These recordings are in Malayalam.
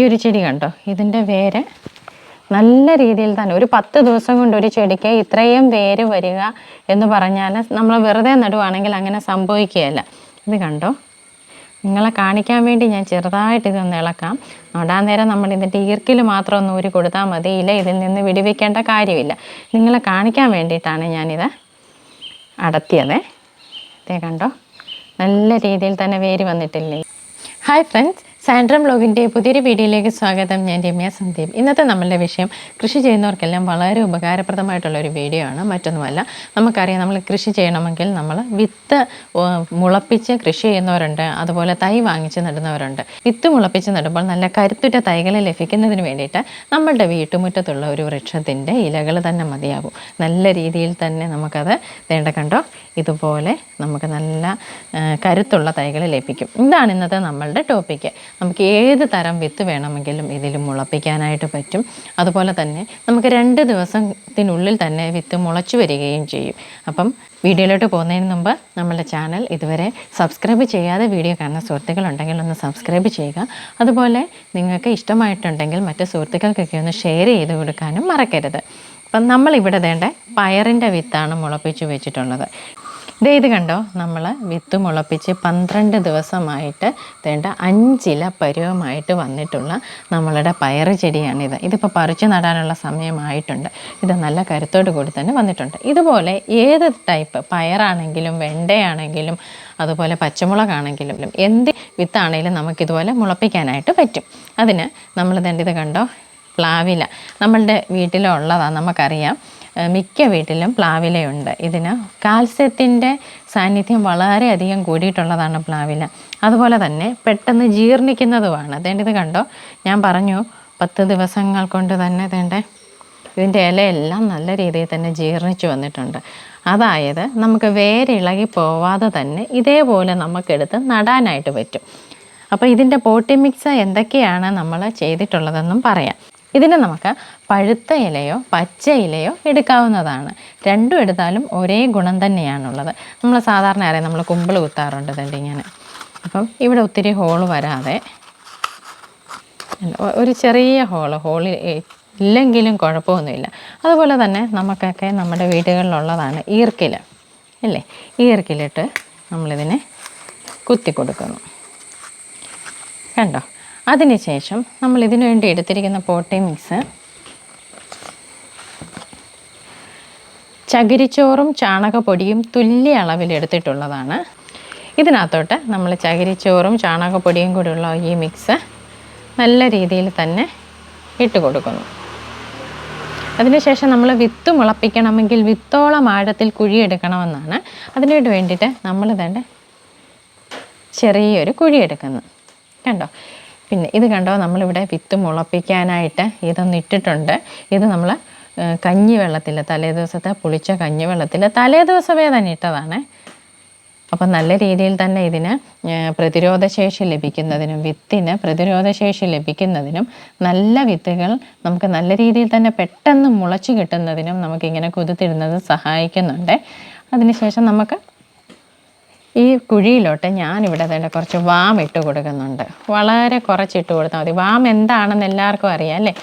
ഈ ഒരു ചെടി കണ്ടോ? ഇതിന്റെ വേര് നല്ല രീതിയിൽ തന്നെ ഒരു പത്ത് ദിവസം കൊണ്ട് ഒരു ചെടിക്ക് ഇത്രയും വേര് വരിക എന്ന് പറഞ്ഞാൽ നമ്മൾ വെറുതെ നടുവാണെങ്കിൽ അങ്ങനെ സംഭവിക്കുകയല്ല. ഇത് കണ്ടോ? നിങ്ങളെ കാണിക്കാൻ വേണ്ടി ഞാൻ ചെറുതായിട്ട് ഇതൊന്ന് ഇളക്കാം. നടാൻ നേരം നമ്മൾ ഇതിന്റെ ഈർക്കിൽ മാത്രം ഒന്ന് ഊരി കൊടുത്താൽ മതി. ഇല ഇതിൽ നിന്ന് വിടിവെക്കേണ്ട കാര്യമില്ല. നിങ്ങളെ കാണിക്കാൻ വേണ്ടിയിട്ടാണ് ഞാനിത് അടത്തിയത്. ഇതേ കണ്ടോ? നല്ല രീതിയിൽ തന്നെ വേര് വന്നിട്ടില്ലേ? Hi friends. സാൻഡ്രം ബ്ലോഗിന്റെ പുതിയൊരു വീഡിയോയിലേക്ക് സ്വാഗതം. ഞാൻ രമ്യ സന്ദീപ്. ഇന്നത്തെ നമ്മളുടെ വിഷയം കൃഷി ചെയ്യുന്നവർക്കെല്ലാം വളരെ ഉപകാരപ്രദമായിട്ടുള്ള ഒരു വീഡിയോ ആണ്. മറ്റൊന്നുമല്ല നമുക്കറിയാം നമ്മൾ കൃഷി ചെയ്യണമെങ്കിൽ നമ്മൾ വിത്ത് മുളപ്പിച്ച് കൃഷി ചെയ്യുന്നവരുണ്ട്. അതുപോലെ തൈ വാങ്ങിച്ച് നടുന്നവരുണ്ട്. വിത്ത് മുളപ്പിച്ച് നടുമ്പോൾ നല്ല കരുത്തുറ്റ തൈകൾ ലഭിക്കുന്നതിന് വേണ്ടിയിട്ട് നമ്മളുടെ വീട്ടുമുറ്റത്തുള്ള ഒരു വൃക്ഷത്തിന്റെ ഇലകൾ തന്നെ മതിയാകും. നല്ല രീതിയിൽ തന്നെ നമുക്കത് വേണ്ട കണ്ടോ? ഇതുപോലെ നമുക്ക് നല്ല കരുത്തുള്ള തൈകൾ ലഭിക്കും. ഇതാണ് ഇന്നത്തെ നമ്മളുടെ ടോപ്പിക്ക്. നമുക്ക് ഏത് തരം വിത്ത് വേണമെങ്കിലും ഇതിൽ മുളപ്പിക്കാനായിട്ട് പറ്റും. അതുപോലെ തന്നെ നമുക്ക് രണ്ട് ദിവസത്തിനുള്ളിൽ തന്നെ വിത്ത് മുളച്ചു വരികയും ചെയ്യും. അപ്പം വീഡിയോയിലോട്ട് പോകുന്നതിന് മുമ്പ് നമ്മുടെ ചാനൽ ഇതുവരെ സബ്സ്ക്രൈബ് ചെയ്യാതെ വീഡിയോ കാണുന്ന സുഹൃത്തുക്കളുണ്ടെങ്കിൽ ഒന്ന് സബ്സ്ക്രൈബ് ചെയ്യുക. അതുപോലെ നിങ്ങൾക്ക് ഇഷ്ടമായിട്ടുണ്ടെങ്കിൽ മറ്റ് സുഹൃത്തുക്കൾക്കൊക്കെ ഒന്ന് ഷെയർ ചെയ്ത് കൊടുക്കാനും മറക്കരുത്. അപ്പം നമ്മളിവിടെ വേണ്ട പയറിന്റെ വിത്താണ് മുളപ്പിച്ച് വെച്ചിട്ടുള്ളത്. ദേ ഇത് കണ്ടോ? നമ്മൾ വിത്ത് മുളപ്പിച്ച് പന്ത്രണ്ട് ദിവസമായിട്ട് വേണ്ട അഞ്ചില പരുവമായിട്ട് വന്നിട്ടുള്ള നമ്മളുടെ പയറ് ചെടിയാണിത്. ഇതിപ്പോൾ പറിച്ചു നടാനുള്ള സമയമായിട്ടുണ്ട്. ഇത് നല്ല കരുത്തോട് കൂടി തന്നെ വന്നിട്ടുണ്ട്. ഇതുപോലെ ഏത് ടൈപ്പ് പയറാണെങ്കിലും വെണ്ടയാണെങ്കിലും അതുപോലെ പച്ചമുളകാണെങ്കിലും എന്ത് വിത്താണെങ്കിലും നമുക്കിതുപോലെ മുളപ്പിക്കാനായിട്ട് പറ്റും. അതിന് നമ്മൾ തേണ്ട ഇത് കണ്ടോ? പ്ലാവില. നമ്മളുടെ വീട്ടിലുള്ളതാണ് നമുക്കറിയാം. മിക്ക വീട്ടിലും പ്ലാവിലയുണ്ട്. ഇതിന് കാൽസ്യത്തിന്റെ സാന്നിധ്യം വളരെയധികം കൂടിയിട്ടുള്ളതാണ് പ്ലാവില. അതുപോലെ തന്നെ പെട്ടെന്ന് ജീർണിക്കുന്നതുമാണ്. അതേണ്ട ഇത് കണ്ടോ? ഞാൻ പറഞ്ഞു പത്ത് ദിവസങ്ങൾ കൊണ്ട് തന്നെ തേണ്ട. ഇതിന്റെ ഇലയെല്ലാം നല്ല രീതിയിൽ തന്നെ ജീർണിച്ചു വന്നിട്ടുണ്ട്. അതായത് നമുക്ക് വേരിളകി പോവാതെ തന്നെ ഇതേപോലെ നമുക്കെടുത്ത് നടാനായിട്ട് പറ്റും. അപ്പോൾ ഇതിന്റെ പോട്ടി മിക്സ് എന്തൊക്കെയാണ് നമ്മൾ ചെയ്തിട്ടുള്ളതെന്നും പറയാം. ഇതിന് നമുക്ക് പഴുത്ത ഇലയോ പച്ച ഇലയോ എടുക്കാവുന്നതാണ്. രണ്ടും എടുത്താലും ഒരേ ഗുണം തന്നെയാണുള്ളത്. നമ്മൾ സാധാരണ അറിയാം നമ്മൾ കുമ്പിൾ കുത്താറുണ്ട് തണ്ടി ഇങ്ങനെ. അപ്പം ഇവിടെ ഒത്തിരി ഹോൾ വരാതെ ഒരു ചെറിയ ഹോൾ ഹോളിൽ ഇല്ലെങ്കിലും കുഴപ്പമൊന്നുമില്ല. അതുപോലെ തന്നെ നമുക്കൊക്കെ നമ്മുടെ വീടുകളിലുള്ളതാണ് ഈർക്കിൽ അല്ലേ? ഈർക്കിലിട്ട് നമ്മളിതിനെ കുത്തി കൊടുക്കുന്നു കണ്ടോ? അതിനുശേഷം നമ്മൾ ഇതിനു വേണ്ടി എടുത്തിരിക്കുന്ന പോട്ടി മിക്സ്. ചകിരിച്ചോറും ചാണകപ്പൊടിയും തുല്യ അളവിൽ എടുത്തിട്ടുള്ളതാണ്. ഇതിനകത്തോട്ട് നമ്മൾ ചകിരിച്ചോറും ചാണകപ്പൊടിയും കൂടിയുള്ള ഈ മിക്സ് നല്ല രീതിയിൽ തന്നെ ഇട്ട് കൊടുക്കുന്നു. അതിനുശേഷം നമ്മൾ വിത്ത് മുളപ്പിക്കണമെങ്കിൽ വിത്തോളം ആഴത്തിൽ കുഴിയെടുക്കണമെന്നാണ്. അതിനു വേണ്ടിയിട്ട് നമ്മൾ തന്നെ ചെറിയൊരു കുഴി എടുക്കുന്നു കണ്ടോ? പിന്നെ ഇത് കണ്ടോ നമ്മളിവിടെ വിത്ത് മുളപ്പിക്കാനായിട്ട് ഇതൊന്ന് ഇട്ടിട്ടുണ്ട്. ഇത് നമ്മൾ കഞ്ഞി വെള്ളത്തിൽ തലേ ദിവസത്തെ പുളിച്ച കഞ്ഞി വെള്ളത്തിൽ തലേ ദിവസമേ തന്നെ ഇട്ടതാണ്. അപ്പം നല്ല രീതിയിൽ തന്നെ ഇതിന് പ്രതിരോധശേഷി ലഭിക്കുന്നതിനും വിത്തിന് പ്രതിരോധശേഷി ലഭിക്കുന്നതിനും നല്ല വിത്തുകൾ നമുക്ക് നല്ല രീതിയിൽ തന്നെ പെട്ടെന്ന് മുളച്ച് കിട്ടുന്നതിനും നമുക്കിങ്ങനെ കുതിത്തിടുന്നത് സഹായിക്കുന്നുണ്ട്. അതിനുശേഷം നമുക്ക് ഈ കുഴിയിലോട്ട് ഞാനിവിടെ തന്നെ കുറച്ച് വാം ഇട്ട് കൊടുക്കുന്നുണ്ട്. വളരെ കുറച്ചിട്ട് കൊടുത്താൽ മതി. വാം എന്താണെന്ന് എല്ലാവർക്കും അറിയാം അല്ലേ?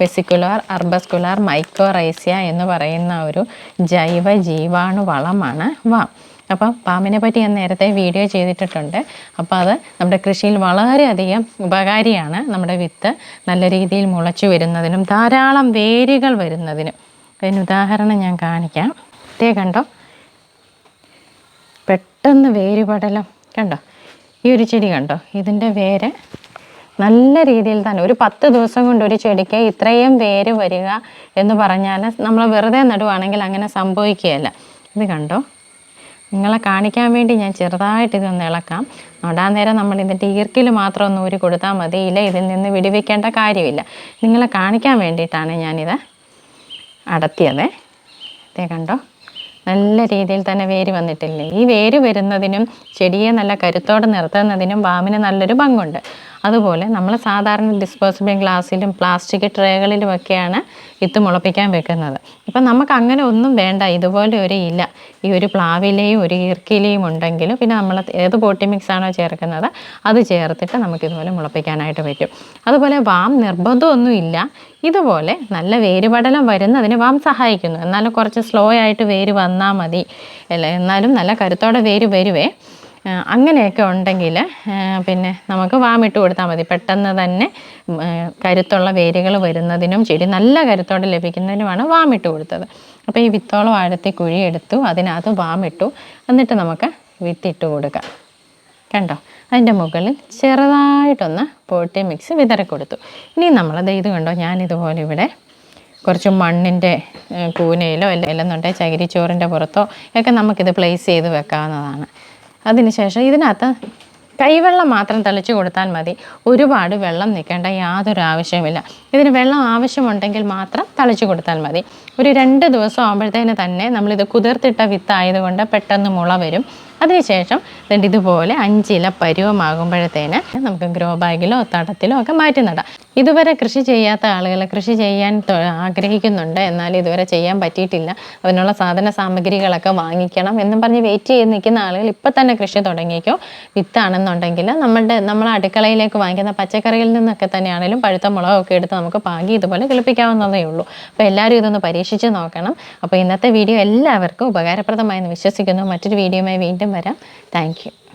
വെസിക്കുലാർ അർബസ്കുലാർ മൈക്കോറൈസിയ എന്ന് പറയുന്ന ഒരു ജൈവ ജീവാണു വളമാണ് വാം. അപ്പം പാമ്പിനെ പറ്റി ഞാൻ നേരത്തെ വീഡിയോ ചെയ്തിട്ടുണ്ട് അപ്പോൾ അത് നമ്മുടെ കൃഷിയിൽ വളരെയധികം ഉപകാരിയാണ്. നമ്മുടെ വിത്ത് നല്ല രീതിയിൽ മുളച്ചു വരുന്നതിനും ധാരാളം വേരുകൾ വരുന്നതിനും. അതിന് ഉദാഹരണം ഞാൻ കാണിക്കാം. ഇതേ കണ്ടോ? പെട്ടെന്ന് വേര് പടലം കണ്ടോ? ഈ ഒരു ചെടി കണ്ടോ? ഇതിന്റെ വേര് നല്ല രീതിയിൽ തന്നെ ഒരു പത്ത് ദിവസം കൊണ്ട് ഒരു ചെടിക്ക് ഇത്രയും വേര് വരിക എന്ന് പറഞ്ഞാൽ നമ്മൾ വെറുതെ നടുവാണെങ്കിൽ അങ്ങനെ സംഭവിക്കുകയല്ല. ഇത് കണ്ടോ? നിങ്ങളെ കാണിക്കാൻ വേണ്ടി ഞാൻ ചെറുതായിട്ട് ഇതൊന്ന് ഇളക്കാം. നടാൻ നേരം നമ്മൾ ഇതിന്റെ ഈർക്കിൽ മാത്രം ഒന്ന് ഊരി കൊടുത്താൽ മതി. ഇല ഇതിൽ നിന്ന് വിടിവെക്കേണ്ട കാര്യമില്ല. നിങ്ങളെ കാണിക്കാൻ വേണ്ടിയിട്ടാണ് ഞാനിത് അടത്തിയത്. ഇതേ കണ്ടോ? നല്ല രീതിയിൽ തന്നെ വേര് വന്നിട്ടില്ലേ? ഈ വേര് വരുന്നതിനും ചെടിയെ നല്ല കരുത്തോടെ നിർത്തുന്നതിനും വാമിന് നല്ലൊരു പങ്കുണ്ട്. അതുപോലെ നമ്മൾ സാധാരണ ഡിസ്പോസിബിൾ ഗ്ലാസ്സിലും പ്ലാസ്റ്റിക് ട്രേകളിലുമൊക്കെയാണ് വിത്ത് മുളപ്പിക്കാൻ വെക്കുന്നത്. ഇപ്പം നമുക്ക് അങ്ങനെ ഒന്നും വേണ്ട ഇതുപോലെ ഒരു ഇല ഈ ഒരു പ്ലാവിലയും ഒരു ഈർക്കിലയും ഉണ്ടെങ്കിലും പിന്നെ നമ്മൾ ഏത് പോട്ടി മിക്സ് ആണോ ചേർക്കുന്നത് അത് ചേർത്തിട്ട് നമുക്ക് ഇതുപോലെ മുളപ്പിക്കാനായിട്ട് പറ്റും. അതുപോലെ വാം നിർബന്ധമൊന്നുമില്ല. ഇതുപോലെ നല്ല വേരുപടലം വരുന്നതിന് വാം സഹായിക്കുന്നു. എന്നാലും കുറച്ച് സ്ലോ ആയിട്ട് വേര് വന്നാൽ മതി. അല്ല എന്നാലും നല്ല കരുത്തോടെ വേര് വരുവേ. അങ്ങനെയൊക്കെ ഉണ്ടെങ്കിൽ പിന്നെ നമുക്ക് വാമിട്ട് കൊടുത്താൽ മതി. പെട്ടെന്ന് തന്നെ കരുത്തുള്ള വേരുകൾ വരുന്നതിനും ചെടി നല്ല കരുത്തോടെ ലഭിക്കുന്നതിനുമാണ് വാമിട്ട് കൊടുത്തത്. അപ്പോൾ ഈ വിത്തോളം ആഴത്തിൽ കുഴിയെടുത്തു അതിനകത്ത് വാമിട്ടു എന്നിട്ട് നമുക്ക് വിത്തിട്ട് കൊടുക്കാം. കണ്ടോ? അതിന്റെ മുകളിൽ ചെറുതായിട്ടൊന്ന് പോട്ടി മിക്സ് വിതറി കൊടുത്തു. ഇനി നമ്മളത് ഇത് കണ്ടോ? ഞാനിതുപോലെ ഇവിടെ കുറച്ച് മണ്ണിന്റെ കൂനയിലോ അല്ല അല്ലെന്നുണ്ടെങ്കിൽ ചകിരിച്ചോറിന്റെ പുറത്തോ ഒക്കെ നമുക്കിത് പ്ലേസ് ചെയ്ത് വെക്കാവുന്നതാണ്. അതിനുശേഷം ഇതിനകത്ത് കൈവെള്ളം മാത്രം തളിച്ചു കൊടുത്താൽ മതി. ഒരുപാട് വെള്ളം നിൽക്കേണ്ട യാതൊരു ആവശ്യവുമില്ല. ഇതിന് വെള്ളം ആവശ്യമുണ്ടെങ്കിൽ മാത്രം തളിച്ചു കൊടുത്താൽ മതി. ഒരു രണ്ട് ദിവസം ആകുമ്പോഴത്തേന് തന്നെ നമ്മളിത് കുതിർത്തിട്ട വിത്തായതുകൊണ്ട് പെട്ടെന്ന് മുള വരും. അതിനുശേഷം രണ്ട് ഇതുപോലെ അഞ്ചില പരുവമാകുമ്പോഴത്തേന് നമുക്ക് ഗ്രോ ബാഗിലോ തടത്തിലോ ഒക്കെ മാറ്റി നടാം. ഇതുവരെ കൃഷി ചെയ്യാത്ത ആളുകൾ കൃഷി ചെയ്യാൻ ആഗ്രഹിക്കുന്നുണ്ട്. എന്നാൽ ഇതുവരെ ചെയ്യാൻ പറ്റിയിട്ടില്ല. അതിനുള്ള സാധന സാമഗ്രികളൊക്കെ വാങ്ങിക്കണം എന്നും പറഞ്ഞ് വെയിറ്റ് ചെയ്ത് നിൽക്കുന്ന ആളുകൾ ഇപ്പം തന്നെ കൃഷി തുടങ്ങിക്കോ വിത്താണെന്നുണ്ടെങ്കിൽ നമ്മളുടെ നമ്മൾ അടുക്കളയിലേക്ക് വാങ്ങിക്കുന്ന പച്ചക്കറിയിൽ നിന്നൊക്കെ തന്നെയാണെങ്കിലും പഴുത്ത മുളകൊക്കെ എടുത്ത് നമുക്ക് പാകി ഇതുപോലെ കിളിപ്പിക്കാവുന്നതേ ഉള്ളൂ. അപ്പോൾ എല്ലാവരും ഇതൊന്ന് പരീക്ഷിച്ച് നോക്കണം. അപ്പോൾ ഇന്നത്തെ വീഡിയോ എല്ലാവർക്കും ഉപകാരപ്രദമായെന്ന് വിശ്വസിക്കുന്നു. മറ്റൊരു വീഡിയോയുമായി വീണ്ടും വരാം. താങ്ക്